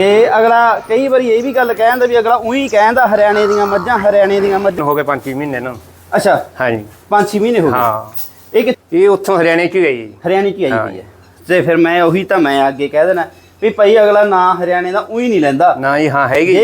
ਇਹ ਅਗਲਾ ਕਈ ਵਾਰੀ ਇਹ ਵੀ ਗੱਲ ਕਹਿੰਦਾ ਵੀ ਅਗਲਾ ਉਹੀ ਕਹਿੰਦਾ ਹਰਿਆਣੇ ਦੀਆਂ ਮੱਝਾਂ ਹਰਿਆਣੇ ਦੀਆਂ ਮੱਝਾਂ। ਹੋ ਗਏ 5 ਮਹੀਨੇ ਨਾ। ਅੱਛਾ। ਹਾਂਜੀ। 5-6 ਮਹੀਨੇ ਹੋ ਗਏ। ਹਾਂ। ਇਹ ਕਿ ਇਹ ਉੱਥੋਂ ਹਰਿਆਣੇ ਚ ਹੀ ਗਈ ਜੀ ਹਰਿਆਣੇ ਚ ਹੀ ਆਈ ਹਾਂ। ਹੈ। ਤੇ ਫਿਰ ਮੈਂ ਉਹੀ ਤਾਂ ਮੈਂ ਅੱਗੇ ਕਹਿ ਦੇਣਾ ਵੀ ਭਾਈ ਅਗਲਾ ਨਾ ਹਰਿਆਣੇ ਦਾ ਉਹੀ ਨਹੀਂ ਲੈਂਦਾ। ਨਾ ਜੀ ਹਾਂ ਹੈਗੀ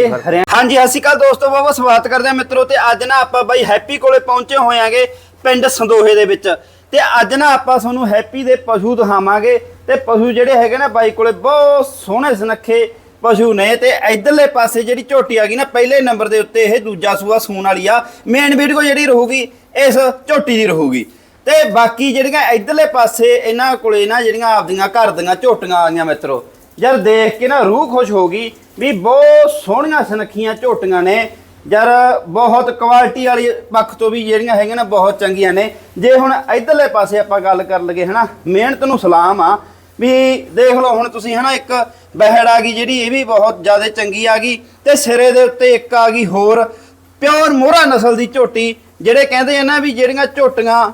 ਹਾਂਜੀ ਸ਼੍ਰੀ ਅਕਾਲ ਦੋਸਤੋ ਬਾਬਾ ਸਵਾਗਤ ਕਰਦੇ ਆ ਮਿੱਤਰੋ ਤੇ ਅੱਜ ਨਾ ਆਪਾਂ ਬਾਈ ਹੈਪੀ ਕੋਲੇ ਪਹੁੰਚੇ ਹੋਇਆਂਗੇ ਪਿੰਡ ਸੰਦੋਹੇ ਦੇ ਵਿੱਚ। ਤੇ ਅੱਜ ਨਾ ਆਪਾਂ ਤੁਹਾਨੂੰ ਹੈਪੀ ਦੇ ਪਸ਼ੂ ਦਿਖਾਵਾਂਗੇ। ਤੇ ਪਸ਼ੂ ਜਿਹੜੇ ਹੈਗੇ ਨਾ ਬਾਈ ਕੋਲੇ ਬਹੁਤ ਸੋਹਣੇ ਸੁਨੱਖੇ ਪਸ਼ੂ ਨੇ ਤੇ ਇਧਰਲੇ ਪਾਸੇ ਜਿਹੜੀ ਝੋਟੀ ਆ ਗਈ ਨਾ, ਪਹਿਲੇ ਨੰਬਰ ਦੇ ਉੱਤੇ ਇਹ ਦੂਜਾ ਸੂਆ ਸੂਣ ਵਾਲੀ ਆ। ਮੇਨ ਵੀਡੀਓ ਜਿਹੜੀ ਰਹੂਗੀ, ਇਸ ਝੋਟੀ ਦੀ ਰਹੂਗੀ। ਤੇ ਬਾਕੀ ਜਿਹੜੀਆਂ ਇਧਰਲੇ ਪਾਸੇ ਇਹਨਾਂ ਕੋਲੇ ਨਾ ਜਿਹੜੀਆਂ ਆਪਦੀਆਂ ਘਰ ਦੀਆਂ ਝੋਟੀਆਂ ਆ ਗਈਆਂ ਮਿੱਤਰੋ, ਯਾਰ ਦੇਖ ਕੇ ਨਾ ਰੂਹ ਖੁਸ਼ ਹੋ ਗਈ ਵੀ ਬਹੁਤ ਸੋਹਣੀਆਂ ਸੁਨੱਖੀਆਂ ਝੋਟੀਆਂ ਨੇ। ਯਾਰ ਬਹੁਤ ਕੁਆਲਿਟੀ ਵਾਲੀ ਪੱਖ ਤੋਂ ਵੀ ਜਿਹੜੀਆਂ ਹੈਗੀਆਂ ਨਾ ਬਹੁਤ ਚੰਗੀਆਂ ਨੇ। ਜੇ ਹੁਣ ਇਧਰਲੇ ਪਾਸੇ ਆਪਾਂ ਗੱਲ ਕਰ ਲਗੇ ਹਨਾ, ਮਿਹਨਤ ਨੂੰ ਸਲਾਮ ਆ। ਵੀ ਦੇਖ ਲਓ, ਹੁਣ ਤੁਸੀਂ ਹਨਾ ਇੱਕ ਬਹਿੜ ਆ ਗਈ ਜਿਹੜੀ, ਇਹ ਵੀ ਬਹੁਤ ਜ਼ਿਆਦਾ ਚੰਗੀ ਆ ਗਈ ਤੇ ਸਿਰੇ ਦੇ ਉੱਤੇ ਇੱਕ ਆ ਗਈ ਹੋਰ ਪਿਓਰ ਮੋਹਰਾ ਨਸਲ ਦੀ ਝੋਟੀ, ਜਿਹੜੇ ਕਹਿੰਦੇ ਆ ਨਾ ਵੀ ਜਿਹੜੀਆਂ ਝੋਟੀਆਂ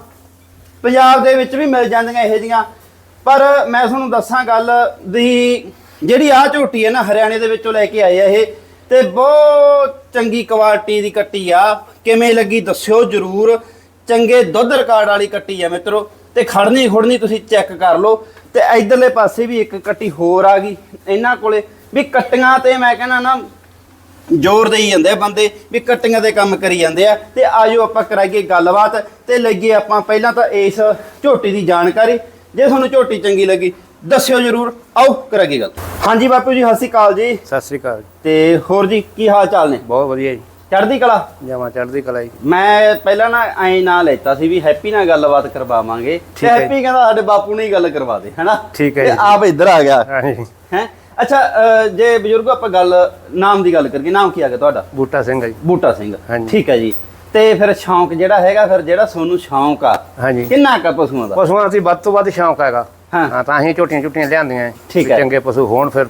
ਪੰਜਾਬ ਦੇ ਵਿੱਚ ਵੀ ਮਿਲ ਜਾਂਦੀਆਂ ਇਹੋ ਜੀਆਂ ਪਰ ਮੈਂ ਤੁਹਾਨੂੰ ਦੱਸਾਂ ਗੱਲ ਦੀ ਜਿਹੜੀ ਆ ਝੋਟੀ ਹੈ ਨਾ, ਹਰਿਆਣੇ ਦੇ ਵਿੱਚੋਂ ਲੈ ਕੇ ਆਏ ਆ ਇਹ ਤੇ ਬਹੁਤ ਚੰਗੀ ਕੁਆਲਿਟੀ ਦੀ ਕੱਟੀ ਆ। ਕਿਵੇਂ ਲੱਗੀ ਦੱਸਿਓ ਜਰੂਰ। ਚੰਗੇ ਦੁੱਧ ਰਿਕਾਰਡ ਵਾਲੀ ਕੱਟੀ ਆ ਮਿੱਤਰੋ। ਤੇ ਖੜਨੀ ਖੁੜਨੀ ਤੁਸੀਂ ਚੈੱਕ ਕਰ ਲਓ। ਤੇ ਇਧਰਲੇ ਪਾਸੇ ਵੀ ਇੱਕ ਕੱਟੀ ਹੋਰ ਆ ਗਈ। ਇਹਨਾਂ ਕੋਲੇ ਵੀ ਕੱਟੀਆਂ ਤੇ ਮੈਂ ਕਹਿੰਦਾ ਨਾ ਜ਼ੋਰ ਦੇਈ ਜਾਂਦੇ ਬੰਦੇ ਵੀ ਕਟਿੰਗ ਦੇ ਕੰਮ ਕਰੀ ਜਾਂਦੇ ਆ। ਤੇ ਆਜੋ ਆਪਾਂ ਕਰਾਈਏ ਗੱਲਬਾਤ ਤੇ ਲੱਗੇ ਆਪਾਂ ਪਹਿਲਾਂ ਤਾਂ ਇਸ ਝੋਟੀ ਦੀ ਜਾਣਕਾਰੀ। ਜੇ ਤੁਹਾਨੂੰ ਝੋਟੀ ਚੰਗੀ ਲੱਗੀ ਦੱਸਿਓ ਜਰੂਰ। ਆਓ ਕਰਾਈਏ ਗੱਲ। ਹਾਂਜੀ ਬਾਪੂ ਜੀ ਸਤਿ ਸ਼੍ਰੀ ਅਕਾਲ ਜੀ। ਸਤਿ ਸ੍ਰੀ ਅਕਾਲ। ਤੇ ਹੋਰ ਜੀ ਕੀ ਹਾਲ ਚਾਲ ਨੇ? ਬਹੁਤ ਵਧੀਆ ਜੀ। ਚੜ੍ਹਦੀ ਕਲਾ? ਜਮਾ ਚੜ੍ਹਦੀ ਕਲਾ ਜੀ। ਮੈਂ ਪਹਿਲਾਂ ਨਾ ਐ ਨਾਂ ਲੈਤਾ ਸੀ ਵੀ ਹੈਪੀ ਨਾਲ ਗੱਲਬਾਤ ਕਰਵਾਵਾਂਗੇ। ਤੇ ਹੈ। ਹੈਪੀ ਕਹਿੰਦਾ ਸਾਡੇ ਬਾਪੂ ਨੇ ਹੀ ਗੱਲ ਕਰਵਾ ਦੇ ਹੈਨਾ? ਠੀਕ ਹੈ ਤੇ ਜੀ। ਆਪ ਇੱਧਰ ਆ ਗਿਆ। ਹਾਂਜੀ ਹੈ? ਅੱਛਾ ਅ, ਜੇ ਬਜ਼ੁਰਗੋ ਆਪਾਂ ਗੱਲ ਨਾਮ ਦੀ ਗੱਲ ਕਰੀਏ ਨਾਮ ਕੀ ਆ ਗਿਆ ਤੁਹਾਡਾ? ਬੂਟਾ ਸਿੰਘ ਆ ਜੀ। ਬੂਟਾ ਸਿੰਘ। ਹਾਂਜੀ। ਠੀਕ ਹੈ ਜੀ। ਤੇ ਫਿਰ ਸ਼ੌਂਕ ਜਿਹੜਾ ਹੈਗਾ ਫਿਰ ਜਿਹੜਾ ਸੋਨੂੰ ਸ਼ੌਂਕ ਆ ਹਾਂਜੀ ਕਿੰਨਾ ਕਾ ਪਸ਼ੂਆਂ ਦਾ? ਪਸ਼ੂਆਂ ਦੀ ਵੱਧ ਤੋਂ ਵੱਧ ਸ਼ੌਂਕ ਹੈਗਾ। ਹਾਂ। ਹਾਂ ਤਾਂ ਅਸੀਂ ਝੋਟੀਆਂ ਝੋਟੀਆਂ ਲਿਆਂਦੀਆਂ। ਹੈ ਠੀਕ ਵੀ ਹੈ। ਚੰਗੇ ਪਸ਼ੂ ਹੋਣ ਫਿਰ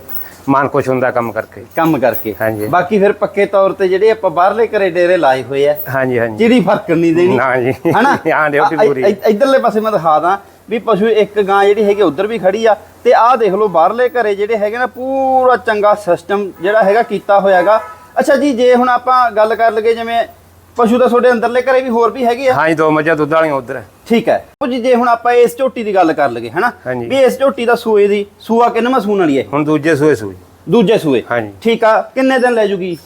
ਮਨ ਖੁਸ਼ ਹੁੰਦਾ ਕੰਮ ਕਰਕੇ। ਕੰਮ ਕਰਕੇ। ਹਾਂਜੀ। ਬਾਕੀ ਫਿਰ ਪੱਕੇ ਤੌਰ ਤੇ ਜਿਹੜੇ ਆਪਾਂ ਬਾਹਰਲੇ ਘਰੇ ਡੇਰੇ ਲਾਏ ਹੋਏ ਆ ਹਾਂਜੀ ਹਾਂਜੀ। ਜਿਹੜੀ ਫ਼ਰਕ ਨਹੀਂ ਦੇਣੀ। ਨਾ ਜੀ। ਹਨਾ? ਹਾਂ, ਡਿਊਟੀ ਆ- ਪੂਰੀ। ਇ- ਇੱਧਰਲੇ ਪਾਸੇ ਮੈਂ ਦਿਖਾ ਦਾਂ ਵੀ ਪਸ਼ੂ ਇੱਕ ਗਾਂ ਜਿਹੜੀ ਹੈਗੀ ਉਧਰ ਵੀ ਖੜੀ ਆ ਤੇ ਆਹ ਦੇਖ ਲਓ ਬਾਹਰਲੇ ਘਰੇ ਜਿਹੜੇ ਹੈਗੇ ਨਾ ਪੂਰਾ ਚੰਗਾ ਸਿਸਟਮ ਜਿਹੜਾ ਹੈਗਾ ਕੀਤਾ ਹੋਇਆਗਾ। ਅੱਛਾ ਜੀ ਜੇ ਹੁਣ ਆਪਾਂ ਗੱਲ ਕਰ ਲਈਏ ਜਿਵੇਂ ਪਸ਼ੂ ਤਾਂ ਤੁਹਾਡੇ ਅੰਦਰਲੇ ਘਰੇ ਵੀ ਹੋਰ ਵੀ ਹੈਗੇ ਆ। ਹਾਂਜੀ ਦੋ ਮੱਝਾਂ ਦੁੱਧ ਵਾਲੀਆਂ ਉਧਰ। ਠੀਕ ਹੈ। ਉਹ ਜੀ ਜੇ ਹੁਣ ਆਪਾਂ ਇਸ ਝੋਟੀ ਦੀ ਗੱਲ ਕਰ ਲਈਏ ਹਨਾ? ਹਾਂਜੀ। ਵੀ ਇਸ ਝੋਟੀ ਦਾ ਸੂਏ ਦੀ ਸੂਆ ਕਿੰਨਵਾਂ ਸੂਣ ਵਾਲੀ ਹੈ? ਹੁਣ ਦੂਜੇ ਸੂਏ ਸੂਈ। ਦੂਜੇ ਸੂਏ। ਹਾਂਜੀ। ਠੀਕ ਆ ਕਿੰਨੇ ਦਿਨ ਲੈ ਜੂਗੀ?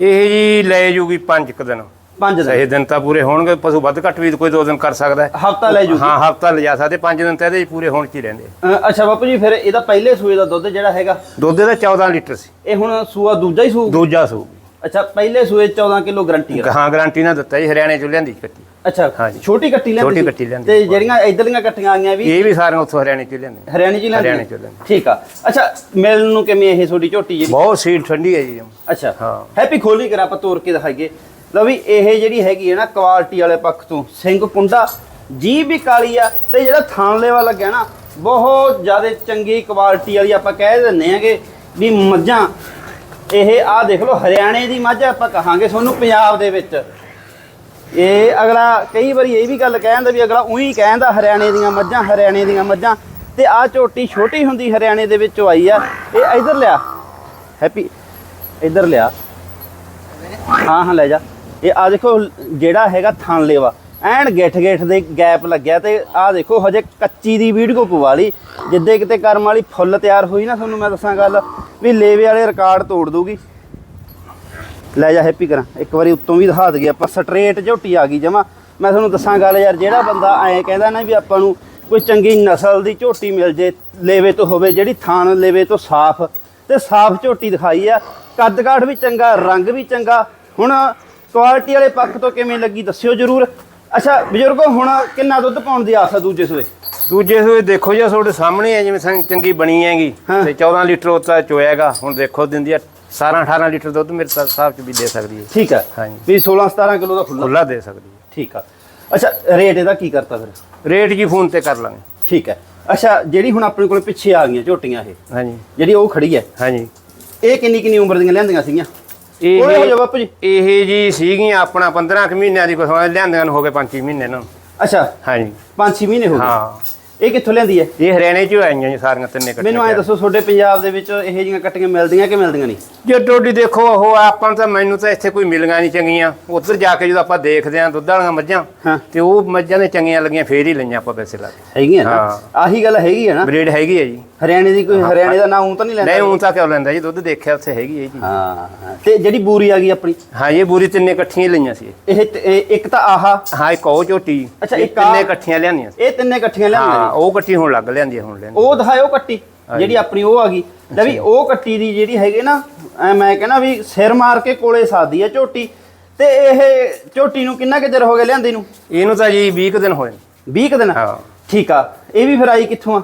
ਇਹ ਜੀ ਲੈ ਜੂਗੀ ਪੰਜ ਕੁ ਦਿਨ। ਪੰਜ ਦਿਨ। ਸਹੀ ਦਿਨ ਤਾਂ ਪੂਰੇ ਹੋਣਗੇ ਪਸ਼ੂ ਵੱਧ ਘੱਟ ਵੀ ਕੋਈ ਦੋ ਦਿਨ ਕਰ ਸਕਦਾ ਹੈ। ਹਫਤਾ ਲੈ ਜੂਗੀ। ਹਾਂ ਹਫਤਾ ਲਿਜਾ ਸਕਦੇ ਪੰਜ ਦਿਨ ਤਾਂ ਇਹਦੇ 'ਚ ਪੂਰੇ ਹੋਣ ਚ ਹੀ ਰਹਿੰਦੇ। ਅ, ਅੱਛਾ ਬਾਪੂ ਜੀ ਫਿਰ ਇਹਦਾ ਪਹਿਲੇ ਸੂਏ ਦਾ ਦੁੱਧ ਜਿਹੜਾ ਹੈਗਾ? ਦੁੱਧ ਇਹਦਾ 14 ਲੀਟਰ ਸੀ। ਇਹ ਹੁਣ ਸੂਆ ਦੂਜਾ ਹੀ ਸੂ ਦੂਜਾ ਸੂ ਅੱਛਾ ਪਹਿਲੇ ਸੂਏ 14 ਕਿਲੋ ਗਰੰਟੀ ਆ ਹਾਂ ਗਾਰੰਟੀ ਨਾਲ ਦਿੱਤਾ ਜੀ ਹਰਿਆਣੇ ਚੋਂ ਲਿਆਂਦੀ ਕੱਟੀ ਅੱਛਾ ਹਾਂਜੀ। ਛੋਟੀ ਕੱਟੀ ਲੈਂਦੀ ਛੋਟੀ? ਕੱਟੀ ਲਿਆਂਦੀ। ਤੇ ਜਿਹੜੀਆਂ ਇਧਰਲੀਆਂ ਕੱਟੀਆਂ ਆਈਆਂ ਵੀ ਇਹ ਵੀ ਸਾਰੀਆਂ ਉੱਥੋਂ ਹਰਿਆਣੇ ਚੋਂ ਲਿਆਂਦੇ ਹਰਿਆਣੇ ਚ ਲੈਂਦੀ ਹਰਿਆਣੇ ਚੋਂ ਲੈਂਦੀ। ਠੀਕ ਆ ਅੱਛਾ ਮਿਲਣ ਨੂੰ ਕਿਵੇਂ ਇਹ ਤੁਹਾਡੀ ਝੋਟੀ ਜਿਹੜੀ ਬਹੁਤ ਸੀਲ ਠੰਡੀ ਹੈ ਜੀ ਅੱਛਾ ਹਾਂ। ਹੈਪੀ ਖੋਲੀ ਕਰ ਆਪਾਂ ਤੋੜ ਕੇ ਦਿਖਾਈਏ ਲਓ ਵੀ ਇਹ ਜਿਹੜੀ ਹੈਗੀ ਹੈ ਨਾ ਕੁਆਲਿਟੀ ਵਾਲੇ ਪੱਖ ਤੋਂ ਸਿੰਘ ਕੁੰਡਾ ਜੀਭ ਵੀ ਕਾਲੀ ਆ ਤੇ ਜਿਹੜਾ ਥਾਂਲੇ ਵਾਲਾ ਲੱਗਿਆ ਨਾ ਬਹੁਤ ਜ਼ਿਆਦਾ ਚੰਗੀ ਕੁਆਲਿਟੀ ਵਾਲੀ ਆਪਾਂ ਕਹਿ ਦਿੰਨੇ ਆਗੇ ਵੀ ਮੱਝਾਂ ਇਹ ਆ ਦੇਖ ਲਓ, ਹਰਿਆਣੇ ਦੀ ਮੱਝ ਆਪਾਂ ਕਹਾਂਗੇ ਤੁਹਾਨੂੰ ਪੰਜਾਬ ਦੇ ਵਿੱਚ। ਇਹ ਅਗਲਾ, ਕਈ ਵਾਰੀ ਇਹ ਵੀ ਗੱਲ ਕਹਿੰਦਾ ਵੀ ਅਗਲਾ ਉਹੀ ਕਹਿੰਦਾ ਹਰਿਆਣੇ ਦੀਆਂ ਮੱਝਾਂ, ਹਰਿਆਣੇ ਦੀਆਂ ਮੱਝਾਂ। ਤੇ ਆ ਝੋਟੀ ਛੋਟੀ ਹੁੰਦੀ ਹਰਿਆਣੇ ਦੇ ਵਿੱਚੋਂ ਆਈ ਆ। ਇਹ ਇਧਰ ਲਿਆ। ਹੈਪੀ, ਇਧਰ ਲਿਆ। ਹਾਂ ਹਾਂ, ਲੈ ਜਾ। ਇਹ ਆ ਦੇਖੋ, ਜਿਹੜਾ ਹੈਗਾ ਥਣ ਲੇਵਾ ਐਨ ਗਿੱਠ ਗਿੱਠ ਦੇ ਗੈਪ ਲੱਗਿਆ ਤੇ ਆਹ ਦੇਖੋ ਹਜੇ ਕੱਚੀ ਦੀ ਵੀਡੀਓ ਪਵਾ ਲਈ। ਜਿੱਦੇ ਕਿਤੇ ਕਰਮ ਵਾਲੀ ਫੁੱਲ ਤਿਆਰ ਹੋਈ ਨਾ ਤੁਹਾਨੂੰ ਮੈਂ ਦੱਸਾਂ ਗੱਲ, ਵੀ ਲੇਵੇ ਵਾਲੇ ਰਿਕਾਰਡ ਤੋੜ ਦੂਗੀ ਲੈ ਜਾ ਹੈਪੀ ਕਰਾਂ, ਇੱਕ ਵਾਰੀ ਉੱਤੋਂ ਵੀ ਦਿਖਾ ਦਈਏ ਆਪਾਂ ਸਟਰੇਟ ਝੋਟੀ ਆ ਗਈ ਜਮਾ। ਮੈਂ ਤੁਹਾਨੂੰ ਦੱਸਾਂ ਗੱਲ ਯਾਰ, ਜਿਹੜਾ ਬੰਦਾ ਐਂ ਕਹਿੰਦਾ ਨਾ ਵੀ ਆਪਾਂ ਨੂੰ ਕੋਈ ਚੰਗੀ ਨਸਲ ਦੀ ਝੋਟੀ ਮਿਲ ਜੇ, ਲੇਵੇ ਤੋਂ ਹੋਵੇ, ਜਿਹੜੀ ਥਾਣ ਲੇਵੇ ਤੋਂ ਸਾਫ਼, ਤੇ ਸਾਫ਼ ਝੋਟੀ ਦਿਖਾਈ ਆ। ਕੱਦ ਕਾਠ ਵੀ ਚੰਗਾ, ਰੰਗ ਵੀ ਚੰਗਾ। ਹੁਣ ਕੁਆਲਿਟੀ ਵਾਲੇ ਪੱਖ ਤੋਂ ਕਿਵੇਂ ਲੱਗੀ, ਦੱਸਿਓ ਜਰੂਰ। ਅੱਛਾ ਬਜ਼ੁਰਗੋ ਹੁਣ ਕਿੰਨਾ ਦੁੱਧ ਪਾਉਣ ਦੀ ਆਸ ਆ ਦੂਜੇ ਸੂਏ? ਦੂਜੇ ਸੂਏ ਦੇਖੋ ਜੀ ਤੁਹਾਡੇ ਸਾਹਮਣੇ ਹੈ ਜਿਵੇਂ ਸੰਗ ਚੰਗੀ ਬਣੀ ਹੈਗੀ। ਹਾਂ। ਤੇ 14 ਲੀਟਰ ਉੱਤਾ ਚੋਏਗਾ ਹੁਣ ਦੇਖੋ ਦਿੰਦੀ ਆ 17 18 ਲੀਟਰ ਦੁੱਧ ਮੇਰੇ ਸਾ- ਹਿਸਾਬ ਚ ਵੀ ਦੇ ਸਕਦੀ ਹੈ। ਠੀਕ ਹੈ ਹਾਂਜੀ। ਵੀ 16 17 ਕਿਲੋ ਦਾ ਖੁੱਲਾ ਖੁੱਲਾ ਦੇ ਸਕਦੀ ਹੈ। ਠੀਕ ਆ। ਅੱਛਾ ਰੇਟ ਇਹਦਾ ਕੀ ਕਰਤਾ ਫਿਰ? ਰੇਟ ਜੀ ਫੋਨ ਤੇ ਕਰ ਲਾਂਗੇ। ਠੀਕ ਹੈ। ਅੱਛਾ ਜਿਹੜੀ ਹੁਣ ਆਪਣੇ ਕੋਲ ਪਿੱਛੇ ਆ ਗਈਆਂ ਝੋਟੀਆਂ ਇਹ ਹਾਂਜੀ। ਜਿਹੜੀ ਉਹ ਖੜੀ ਹੈ ਹਾਂਜੀ। ਇਹ ਕਿੰਨੀ ਕਿੰਨੀ ਉਮਰ ਦੀਆਂ ਲਿਆਂਦੀਆਂ ਸੀਗੀਆਂ? ਇਹ ਓਏ ਹੋ ਜਾ ਬਾਪੂ ਜੀ। ਇਹ ਜੀ ਸੀਗੀਆਂ ਆਪਣਾ 15 ਕੁ ਮਹੀਨਿਆਂ ਦੀ ਬਸਵਾ ਲਿਆਂਦੀਆਂ ਨੂੰ ਹੋ ਗਏ 5 ਮਹੀਨੇ ਨੂੰ। ਅੱਛਾ। ਹਾਂਜੀ। 5-6 ਮਹੀਨੇ ਹੋ ਗਏ? ਹਾਂ। ਇਹ ਕਿੱਥੋਂ ਲਿਆਂਦੀ ਹੈ? ਇਹ ਹਰਿਆਣੇ ਚੋਂ ਆਈਆਂ ਜੀ ਸਾਰੀਆਂ ਤਿੰਨੇ ਇਕੱਠੀਆਂ ਮੈਨੂੰ ਐ ਦੱਸੋ ਤੁਹਾਡੇ ਪੰਜਾਬ ਦੇ ਵਿੱਚ ਇਹੋ ਜਿਹੀਆਂ ਕੱਟੀਆਂ ਮਿਲਦੀਆਂ ਕਿ ਮਿਲਦੀਆਂ ਨਹੀਂ? ਜੇ ਟੋਡੀ ਦੇਖੋ ਉਹ ਆਪਾਂ ਤਾਂ ਮੈਨੂੰ ਤਾਂ ਇੱਥੇ ਕੋਈ ਮਿਲੀਆਂ ਨਹੀਂ ਚੰਗੀਆਂ। ਉੱਧਰ ਜਾ ਕੇ ਜਦੋਂ ਆਪਾਂ ਦੇਖਦੇ ਆਂ ਦੁੱਧ ਵਾਲੀਆਂ ਮੱਝਾਂ ਤੇ ਉਹ ਮੱਝਾਂ ਦੇ ਚੰਗੀਆਂ ਲੱਗੀਆਂ ਫੇਰ ਹੀ ਲਈਆਂ ਆਪਾਂ ਪੈਸੇ ਲਾ ਕੇ। ਹੈਗੀਆਂ ਨਾ? ਹਾਂ। ਆਹੀ ਗੱਲ ਹੈਗੀ ਹੈ ਨਾ? ਬਰੀਡ ਹੈਗੀ ਹੈ ਜੀ। ਹਰਿਆਣੇ ਦੀ ਕੋਈ ਹਰਿਆਣੇ ਦਾ ਨਾਮ ਤਾਂ ਨਹੀਂ ਲੈਂਦਾ ਨਹੀਂ ਉਹ ਤਾਂ ਕਿਉਂ ਲੈਂਦਾ ਜੀ? ਦੁੱਧ ਦੇਖਿਆ ਉੱਥੇ ਹੈਗੀ ਹੈ ਜੀ। ਹਾਂ ਤੇ ਜਿਹੜੀ ਬੂਰੀ ਆ ਗਈ ਆਪਣੀ? ਹਾਂ ਇਹ ਬੂਰੀ ਤਿੰਨੇ ਇਕੱਠੀਆਂ ਹੀ ਲਈਆਂ ਸੀ। ਇਹ ਤੇ- ਇਹ ਇੱਕ ਤਾਂ ਆਹਾ? ਹਾਂ ਇੱਕ ਉਹ ਝੋਟੀ। ਅੱਛਾ, ਇਹ ਇੱਕ ਆਹ- ਤਿੰਨੇ ਇਕੱਠੀਆਂ ਲਿਆਂਦੀਆਂ ਸੀ। ਇਹ ਤਿੰਨੇ ਇਕੱਠੀਆਂ ਹਾਂ ਉਹ ਇਕੱਠੀ ਹੁਣ ਲੱਗ ਲਿਆਂਦੀ ਹੁਣ ਲੈਂਦੀ ਉਹ ਦਿਖਾਇਓ ਕੱਟੀ ਜਿਹੜੀ ਆਪਣੀ ਉਹ ਆ ਗਈ। ਲੈ ਵੀ ਉਹ ਕੱਟੀ ਦੀ ਜਿਹੜੀ ਹੈਗੀ ਨਾ ਐ ਮੈਂ ਕਹਿੰਦਾ ਵੀ ਸਿਰ ਮਾਰ ਕੇ ਕੋਲੇ ਸਾਦੀ ਆ ਝੋਟੀ। ਤੇ ਇਹ ਝੋਟੀ ਨੂੰ ਕਿੰਨਾ ਕੁ ਚਿਰ ਹੋ ਗਿਆ ਲਿਆਂਦੀ ਨੂੰ? ਇਹਨੂੰ ਤਾਂ ਜੀ 20 ਕੁ ਦਿਨ ਹੋਏ ਨੇ। 20 ਕੁ ਦਿਨ? ਹਾਂ। ਠੀਕ ਆ। ਇਹ ਵੀ ਫਿਰ ਆਈ ਕਿੱਥੋਂ ਆ?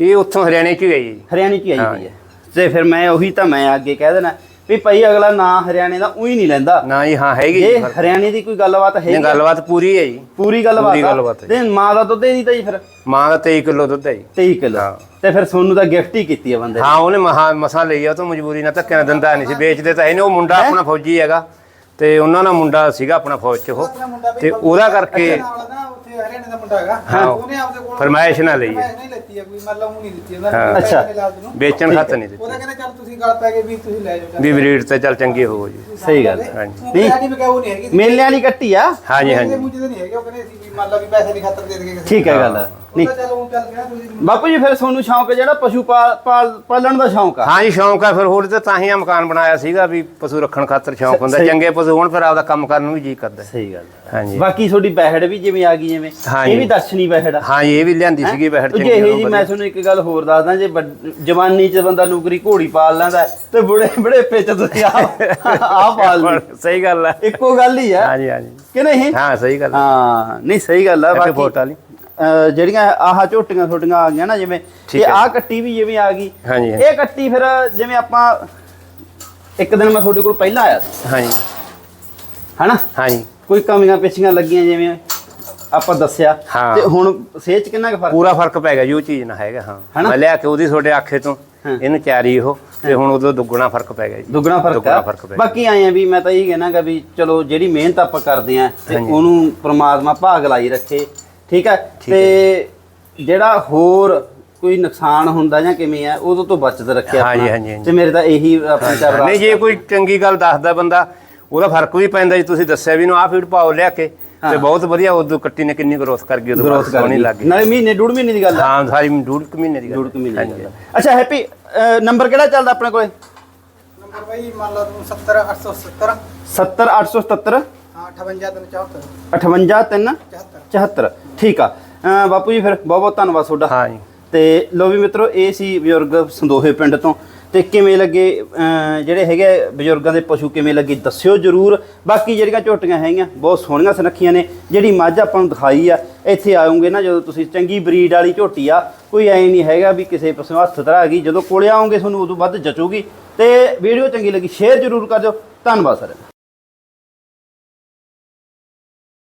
ਇਹ ਉੱਥੋਂ ਹਰਿਆਣੇ ਚ ਹੀ ਗਈ ਜੀ। ਹਰਿਆਣੇ ਚ ਹੀ ਆਈ ਹਾਂ। ਹੋਈ ਹੈ। ਤੇ ਫਿਰ ਮੈਂ ਉਹੀ ਤਾਂ ਮੈਂ ਅੱਗੇ ਕਹਿ ਦੇਣਾ ਵੀ ਭਾਈ ਅਗਲਾ ਨਾ ਹਰਿਆਣੇ ਦਾ ਉਹੀ ਨਹੀਂ ਲੈਂਦਾ। ਨਾ ਜੀ ਹਾਂ ਹੈਗੀ ਜੇ। ਫ਼ਰਕ। ਹਰਿਆਣੇ ਦੀ ਕੋਈ ਗੱਲਬਾਤ ਨਹੀਂ ਹੈਗੀ ਆ, ਗੱਲਬਾਤ ਪੂਰੀ ਹੈ ਜੀ। ਪੂਰੀ ਗੱਲਬਾਤ ਆ, ਹੈ। ਤੇ ਮਾਂ ਦਾ ਦੁੱਧ ਇਹਦੀ ਤਾਂ ਜੀ ਫਿਰ। ਮਾਂ ਦਾ 23 ਕਿਲੋ ਦੁੱਧ ਹੈ ਜੀ। 23 ਕਿਲੋ। ਹਾਂ। ਤੇ ਫਿਰ ਸੋਨੂੰ ਤਾਂ ਗਿਫਟ ਹੀ ਕੀਤੀ ਆ ਬੰਦੇ ਨੇ। ਹਾਂ ਉਹਨੇ ਮਹਾ ਮਸਾਂ ਲਈ ਆ ਉਹ ਤੋਂ ਮਜਬੂਰੀ ਨਾਲ ਧੱਕੇ ਨਾਲ ਦਿੰਦਾ ਨਹੀਂ ਸੀ। ਵੇਚਦੇ ਤਾਂ ਇਹਨੇ ਉਹ ਮੁੰਡਾ ਆਪਣਾ ਫੌਜੀ ਹੈਗਾ। ਤੇ ਉਹਨਾਂ ਦਾ ਮੁੰਡਾ ਸੀਗਾ ਆਪਣਾ ਫੌਜ 'ਚ ਉਹ ਤੇ ਉਹਦਾ ਕਰਕੇ ਨਾਲ ਨਾ ਉੱਥੇ ਹਰਿਆਣੇ ਦਾ ਮੁੰਡਾ ਹੈਗਾ ਹਾਂ। ਉਹਨੇ ਆਪਦੇ ਕੋਲ ਫਰਮਾਇਸ਼ ਹੈ। ਫਰਮਾਇਸ਼ ਨਹੀਂ ਲੈਤੀ ਹੈ ਕੋਈ ਮਤਲਬ ਉਹ ਨਹੀਂ ਦਿੱਤੀ ਹਾਂ। ਅੱਛਾ। ਨੂੰ ਵੇਚਣ ਖਾਤਰ ਨਹੀਂ ਦਿੱਤੀ ਉਹਦਾ ਕਹਿੰਦੇ ਚੱਲ ਤੁਸੀਂ ਗੱਲ ਪੈ ਗਏ ਵੀ ਤੁਸੀਂ ਲੈ ਜਾਓ। ਵੀ ਬਰੀਡ ਤੇ ਚੱਲ ਚੰਗੀ ਹੋਵੋ ਜੀ ਸਹੀ ਗੱਲ ਹੈ। ਹਾਂਜੀ ਉਹ ਕਿਹਾ ਨਹੀਂ ਵੀ ਉਹ ਨਹੀਂ ਹੈਗੀ ਮੇਲੇ ਵਾਲੀ ਕੱਟੀ ਆ ਹਾਂਜੀ ਹਾਂਜੀ ਤਾਂ ਨਹੀਂ ਹੈਗੇ ਉਹ ਕਹਿੰਦੇ ਸੀ ਵੀ ਮੰਨ ਲਓ ਵੀ ਪੈਸੇ ਨਹੀਂ ਖਾਤਰ ਦੇ ਦੇਗੇ ਕਿਸੇ ਠੀਕ ਹੈ ਗੱਲ ਨਹੀਂ। ਬਾਪੂ ਜੀ ਫਿਰ ਤੁਹਾਨੂੰ ਸ਼ੌਂਕ ਹੈ ਜਿਹੜਾ ਪਸ਼ੂ ਪਾਲਣ ਦਾ ਸ਼ੌਂਕ ਆ? ਹਾਂ ਜੀ ਸ਼ੌਂਕ ਆ। ਫਿਰ ਹੋਰ ਤੇ ਤਾਂ ਹੀ ਆ ਮਕਾਨ ਬਣਾਇਆ ਸੀਗਾ ਵੀ ਪਸ਼ੂ ਰੱਖਣ ਖਾਤਰ ਸ਼ੌਂਕ ਹੁੰਦਾ। ਚੰਗੇ ਪਸ਼ੂ ਹੋਣ ਫਿਰ ਆਪਦਾ ਕੰਮ ਕਰਨ ਨੂੰ ਵੀ ਜੀ ਕਰਦਾ। ਸਹੀ ਗੱਲ ਹੈ। ਹਾਂਜੀ। ਬਾਕੀ ਤੁਹਾਡੀ ਬਹਿੜ ਵੀ ਜਿਵੇਂ ਆ ਗਈ ਜਿਵੇਂ। ਇਹ ਵੀ ਦਰਸ਼ਨੀ ਬਹਿੜ ਆ। ਹਾਂ ਜੀ, ਇਹ ਵੀ ਲਿਆਂਦੀ ਸੀਗੀ ਬਹਿੜ ਜੇ ਚੰਗੀ ਉਹ ਜੀ ਮੈਂ। ਤੁਹਾਨੂੰ ਇੱਕ ਗੱਲ ਹੋਰ ਦੱਸਦਾ ਜੇ ਜਵਾਨੀ 'ਚ ਬੰਦਾ ਨੌਕਰੀ ਘੋੜੀ ਪਾਲ ਲੈਂਦਾ ਤੇ ਬੁੜੇ ਬੁੜੇ ਪਿੱਛ ਤੁਸੀਂ ਆ ਆ ਪਾਲ ਸਹੀ ਗੱਲ ਹੈ ਇੱਕੋ ਗੱਲ ਹੀ ਆ। ਹਾਂਜੀ ਹਾਂਜੀ ਕਿ ਨਹੀਂ? ਹਾਂ ਸਹੀ ਗੱਲ ਹੈ ਹਾਂ ਨਹੀਂ ਸਹੀ ਗੱਲ ਆ। ਬਾਕੀ ਜਿਹੜੀਆਂ ਆਹ ਝੋਟੀਆਂ ਛੋਟੀਆਂ ਆ ਗਈਆਂ ਨਾ ਜਿਵੇਂ ਤੇ। ਆਹ ਕੱਟੀ ਵੀ ਜਿਵੇਂ ਆ ਗਈ ਹਾਂਜੀ। ਇਹ ਕੱਟੀ ਫਿਰ ਜਿਵੇਂ ਆਪਾਂ ਇੱਕ ਦਿਨ ਮੈਂ ਤੁਹਾਡੇ ਕੋਲ ਪਹਿਲਾਂ ਆਇਆ ਸੀ ਹਾਂਜੀ ਹਨਾ ਹਾਂਜੀ ਕੋਈ ਕਮੀਆਂ ਪੇਸ਼ੀਆਂ ਲੱਗੀਆਂ ਜਿਵੇਂ ਆਪਾਂ ਦੱਸਿਆ। ਤੇ ਹੁਣ ਸਿਹਤ 'ਚ ਕਿੰਨਾ ਕੁ ਫ਼ਰਕ ਪੂਰਾ ਫ਼ਰਕ ਪੈ ਗਿਆ ਜੀ ਉਹ ਚੀਜ਼ ਨਾ ਹੈਗਾ ਹਾਂ? ਮੈਂ ਲਿਆ ਕੇ ਉਹਦੀ ਤੁਹਾਡੇ ਆਖੇ ਤੋਂ। ਇਹਨੂੰ ਚਾਰੀ ਉਹ ਤੇ ਹੁਣ ਉਦੋਂ ਦੁੱਗਣਾ ਫ਼ਰਕ ਪੈ ਗਿਆ ਜੀ ਦੁੱਗਣਾ ਫ਼ਰਕ ਆ ਫ਼ਰਕ ਪੈ ਗਿਆ। ਬਾਕੀ ਆਏ ਆ ਵੀ ਮੈਂ ਤਾਂ ਇਹ ਕਹਿਣਾਗਾ ਵੀ ਚਲੋ ਜਿਹੜੀ ਮਿਹਨਤ ਆਪਾਂ ਕਰਦੇ ਆ ਤੇ। ਉਹਨੂੰ ਪ੍ਰਮਾਤਮਾ ਭਾਗ ਲਾਈ ਰੱਖੇ ਠੀਕ ਹੈ? ਤੇ ਜਿਹੜਾ ਹੋਰ ਕੋਈ ਨੁਕਸਾਨ ਹੁੰਦਾ ਜਾਂ ਕਿਵੇਂ ਆ ਉਦੋਂ ਤੋਂ ਬਚਤ ਰੱਖਿਆ ਹਾਂਜੀ, ਆਪਣਾ। ਹਾਂਜੀ, ਹਾਂਜੀ। ਤੇ ਮੇਰੇ ਤਾਂ ਇਹੀ ਆਪਣੀ ਚਾਰ ਨਹੀਂ ਜੇ ਕੋਈ ਚੰਗੀ ਗੱਲ ਦੱਸਦਾ ਬੰਦਾ ਉਹਦਾ ਫ਼ਰਕ ਵੀ ਪੈਂਦਾ ਜੀ। ਤੁਸੀਂ ਦੱਸਿਆ ਵੀ ਨੂੰ ਆਹ ਫੀਡ ਪਾਓ ਲਿਆ ਕੇ। ਤੇ ਬਹੁਤ ਵਧੀਆ ਉਦੋਂ ਕੱਟੀ ਨੇ ਕਿੰਨੀ ਗਰੋਥ ਕਰ ਗਈ ਉਦੋਂ ਗਰੋਥ ਬਾਅਦ ਕਰ ਸੋਹਣੀ ਗਈ। ਲੱਗ ਗਈ। ਨਾਲੇ ਮਹੀਨੇ ਡੂਢ ਮਹੀਨੇ ਦੀ ਗੱਲ ਆ। ਹਾਂ ਸਾਰੀ ਡੂਢ ਕੁ ਮਹੀਨੇ ਦੀ ਗੱਲ ਡੂਢ ਕੁ ਮਹੀਨੇ ਦੀ ਹਾਂਜੀ। ਗੱਲ ਆ। ਅੱਛਾ ਹੈਪੀ ਨੰਬਰ ਕਿਹੜਾ ਚੱਲਦਾ ਆਪਣੇ ਕੋਲੇ? ਨੰਬਰ ਭਾਈ ਮੰਨ ਲਓ ਤੂੰ 70 870 70877 ਹਾਂ 58 ਤਿੰਨ 74 583 74 74 ਠੀਕ ਆ। ਬਾਪੂ ਜੀ ਫਿਰ ਬਹੁਤ ਬਹੁਤ ਧੰਨਵਾਦ ਤੁਹਾਡਾ। ਹਾਂ ਜੀ। ਤੇ ਲੋ ਵੀ ਮਿੱਤਰੋ ਇਹ ਸੀ ਬਜ਼ੁਰਗ ਸੰਦੋਹੇ ਪਿੰਡ ਤੋਂ। ਤੇ ਕਿਵੇਂ ਲੱਗੇ ਜਿਹੜੇ ਹੈਗੇ ਬਜ਼ੁਰਗਾਂ ਦੇ ਪਸ਼ੂ ਕਿਵੇਂ ਲੱਗੇ ਦੱਸਿਓ ਜਰੂਰ। ਬਾਕੀ ਜਿਹੜੀਆਂ ਝੋਟੀਆਂ ਹੈਗੀਆਂ ਬਹੁਤ ਸੋਹਣੀਆਂ ਸੁਨੱਖੀਆਂ ਨੇ। ਜਿਹੜੀ ਮੱਝ ਆਪਾਂ ਨੂੰ ਦਿਖਾਈ ਆ ਇੱਥੇ ਆਉਂਗੇ ਨਾ ਜਦੋਂ ਤੁਸੀਂ ਚੰਗੀ ਬਰੀਡ ਵਾਲੀ ਝੋਟੀ ਆ ਕੋਈ ਐ ਨਹੀਂ ਹੈਗਾ ਵੀ ਕਿਸੇ ਪਾਸੋਂ ਹੱਥ ਧਰਾ ਗਈ ਜਦੋਂ ਕੋਲੇ ਆਉਂਗੇ ਤੁਹਾਨੂੰ ਉਦੋਂ ਵੱਧ ਜਚੂਗੀ। ਤੇ ਵੀਡੀਓ ਚੰਗੀ ਲੱਗੀ ਸ਼ੇਅਰ ਜਰੂਰ ਕਰ ਦਿਓ। ਧੰਨਵਾਦ ਸਰ।